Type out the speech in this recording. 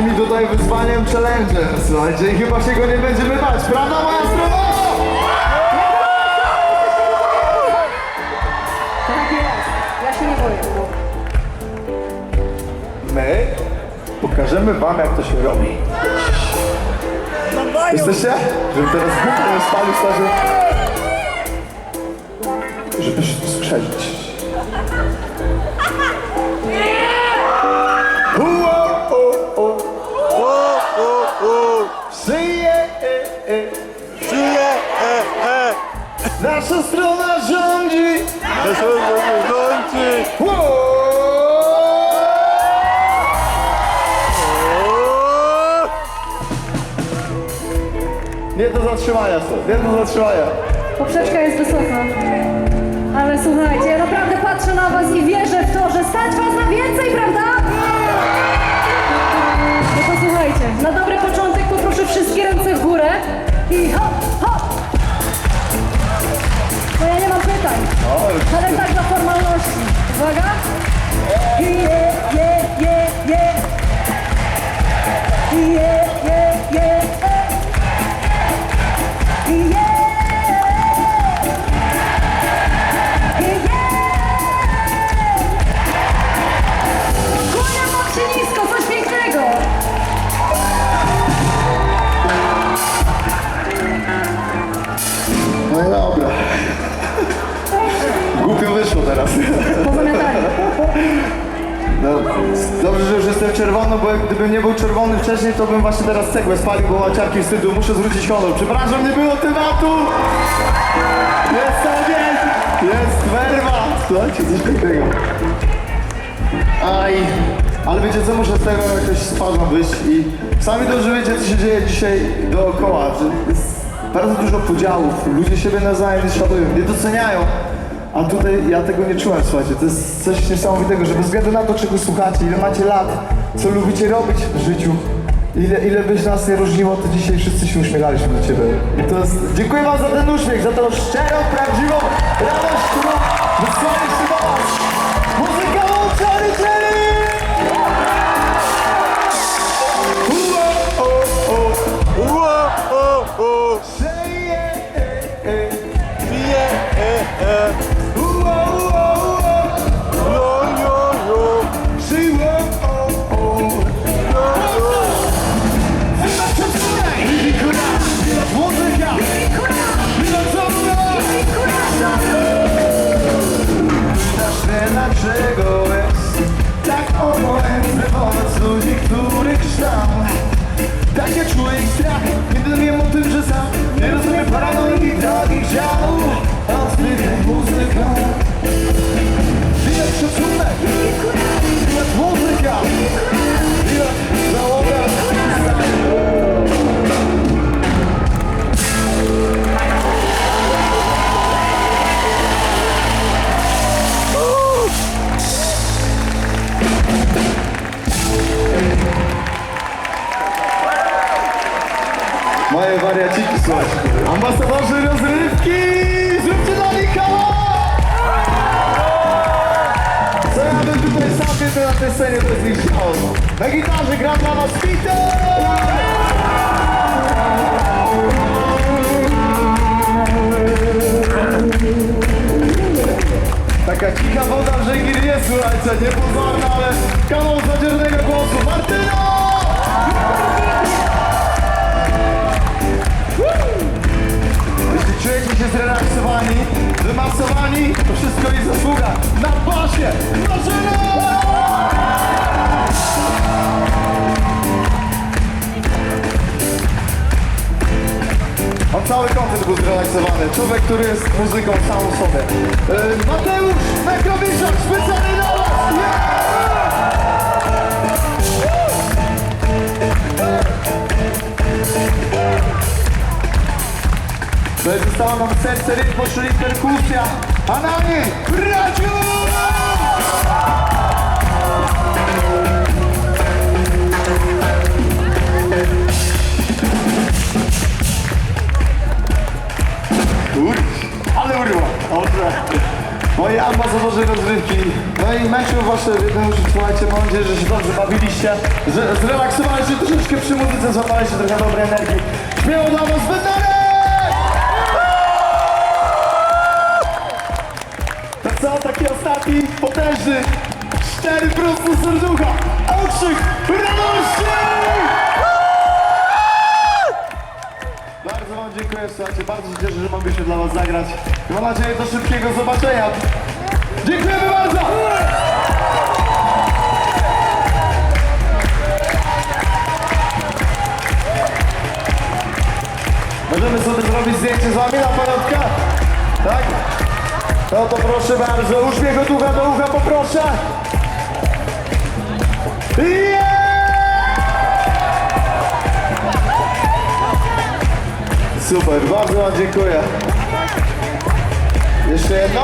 wyzwaniem, challenge'em, słuchajcie, i chyba się go nie będziemy bać, prawda maestro? Tak jest. Ja się nie boję. My pokażemy wam, jak to się robi. Jesteście? Żeby teraz głupio nie spalił starzy. Żeby się skrzelić. Żyje, e, e. Nasza strona rządzi. na sobie rządzi. Nie do zatrzymania są, nie do zatrzymania. Poprzeczka jest wysoka. Ale słuchajcie, ja naprawdę patrzę na was i wierzę w to, że stać was na więcej, ale tak dla formalności. Uwaga! Jestem czerwony, bo jak gdybym nie był czerwony wcześniej, to bym właśnie teraz cegłę spalił, bo łaciarki wstydu. Muszę zwrócić honor. Przepraszam, nie było tematu! Jest ogień! Jest werwa! Słuchajcie, coś pięknego. Aj, ale wiecie co, muszę z tego jakoś twarzą wyjść i sami dobrze wiecie, co się dzieje dzisiaj dookoła, jest bardzo dużo podziałów, ludzie siebie nawzajem szanują, nie doceniają, a tutaj ja tego nie czułem, słuchajcie, to jest coś niesamowitego, że bez względu na to, czego słuchacie, ile macie lat, co lubicie robić w życiu, ile, ile byś nas nie różniło, to dzisiaj wszyscy się uśmiechaliśmy do Ciebie. I to jest, dziękuję Wam za ten uśmiech, za tą szczerą, prawdziwą radość, którą wysłaliście Moje wariaciki, słuchajcie. Ambasadorzy rozrywki! Zróbcie dla nich hała! Co ja bym tutaj sam biegł na tej scenie, to jest ich działo. Na gitarze gra dla was Peter! Taka cicha woda, że gir jest, słuchajcie, niepozorna, ale kawał zadziernego głosu. Martyno! Zrelaksowani, wymasowani, to wszystko jest zasługa na basie Marzyna! On cały koncert był zrelaksowany. Człowiek, który jest muzyką samą sobie. Yy, Mateusz Nekrowiczak, specjalnie Tutaj zostało nam serce, rytm, czyli perkusja, a na niej Radziu! Moi ambasadorzy rozrywki, no i meczu wasze że słuchajcie, mam nadzieję, że się dobrze bawiliście, że zrelaksowaliście troszeczkę przy muzyce, złapaliście trochę dobrej energii. Śpiewał dla was Bednarek! Ostatni, potężny, cztery prosto serducha, okrzyk radości! Bardzo wam dziękuję, słuchajcie, bardzo się cieszę, że mogę się dla was zagrać. Mam nadzieję do szybkiego zobaczenia. Dziękujemy bardzo! Możemy sobie zrobić zdjęcie z wami na pamiątkę? Tak? No to proszę bardzo, uśmiech od ucha do ucha poproszę. Yeah! Super, bardzo wam dziękuję. Jeszcze jedno?